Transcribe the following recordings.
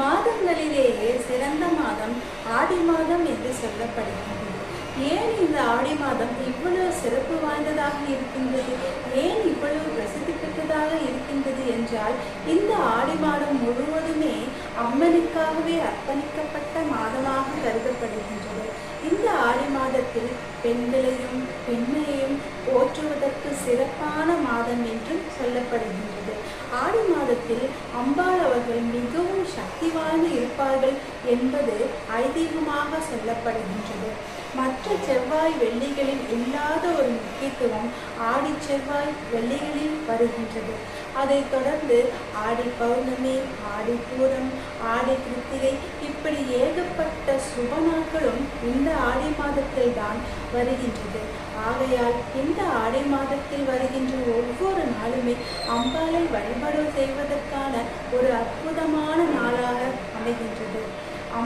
மாதங்களிலேயே சிறந்த மாதம் ஆடி மாதம் என்று சொல்லப்படுகிறது. ஏன் இந்த ஆடி மாதம் இவ்வளவு சிறப்பு வாய்ந்ததாக இருக்கின்றது? ஏன் இவ்வளவு பிரசித்தி பெற்றதாக இருக்கின்றது என்றால் இந்த ஆடி மாதம் முழுவதுமே அம்மனுக்காகவே அர்ப்பணிக்கப்பட்ட மாதமாக கருதப்படுகின்றது. இந்த ஆடி மாதத்தில் பெண்களையும் பெண்மையையும் போற்றுவதற்கு சிறப்பான மாதம் என்றும் சொல்லப்படுகின்றது. ஆடி மாதத்தில் அம்பாள் அவர்கள் மிகவும் சக்தி வாய்ந்து இருப்பார்கள் என்பது ஐதீகமாக சொல்லப்படுகின்றது. மற்ற செவ்வாய் வெள்ளிகளில் இல்லாத ஒரு முக்கியத்துவம் ஆடி செவ்வாய் வெள்ளிகளில் வருகின்றது. அதைத் தொடர்ந்து ஆடி பௌர்ணமி ஆடி பூரம் ஆடி கிருத்திகை இப்படி ஏகப்பட்ட சுப நாட்களும் இந்த ஆடி மாதத்தில் தான் வருகின்றது. ஆகையால் இந்த ஆடி மாதத்தில் வருகின்ற ஒவ்வொரு நாளுமே அம்பாளை வழிபாடு செய்வதற்கான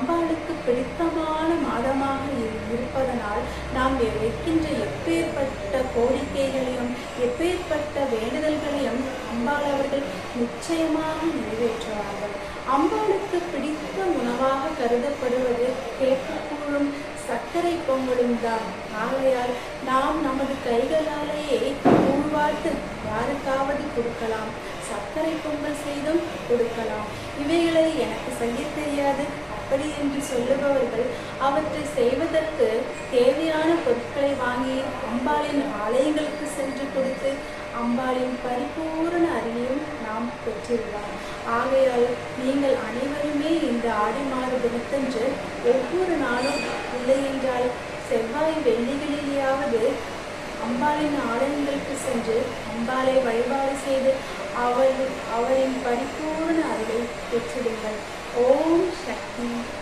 அம்பாளுக்கு பிடித்தமான மாதமாக இரு- இருப்பதனால் நாம் வைக்கின்ற எப்பேற்பட்ட கோரிக்கைகளையும் எப்பேற்பட்ட வேண்டுதல்களையும் அம்பாள் அவர்கள் நிச்சயமாக நிறைவேற்றுவார்கள். அம்பாளுக்கு பிடித்த உணவாக கருதப்படுவது கேட்கக்கூடும் சர்க்கரை பொங்கலும் தான். ஆகையால் நாம் நமது கைகளாலேயே உருவாட்டு யாருக்காவது கொடுக்கலாம். சர்க்கரை பொங்கல் செய்தும் கொடுக்கலாம். இவைகளை எனக்கு செய்ய தெரியாது. அப்படி என்று சொல்லுபவர்கள் அவற்றை செய்வதற்கு தேவையான பொருட்களை வாங்கி அம்பாளின் ஆலயங்களுக்கு சென்று கொடுத்து அம்பாளின் பரிபூரண அறிவையும் நாம் பெற்றிருக்கலாம் ஆகையால் நீங்கள் அனைவருமே இந்த ஆடி மாத தினத்தன்று ஒவ்வொரு நாளும் இல்லை என்றால் செவ்வாய் வெள்ளிகளிலேயாவது அம்பாளின் ஆலயங்களுக்கு சென்று அம்பாளை வழிபாடு செய்து அவள் அவரின் பரிபூர்ண அருளை பெற்றிடுங்கள். Oh, Shakti.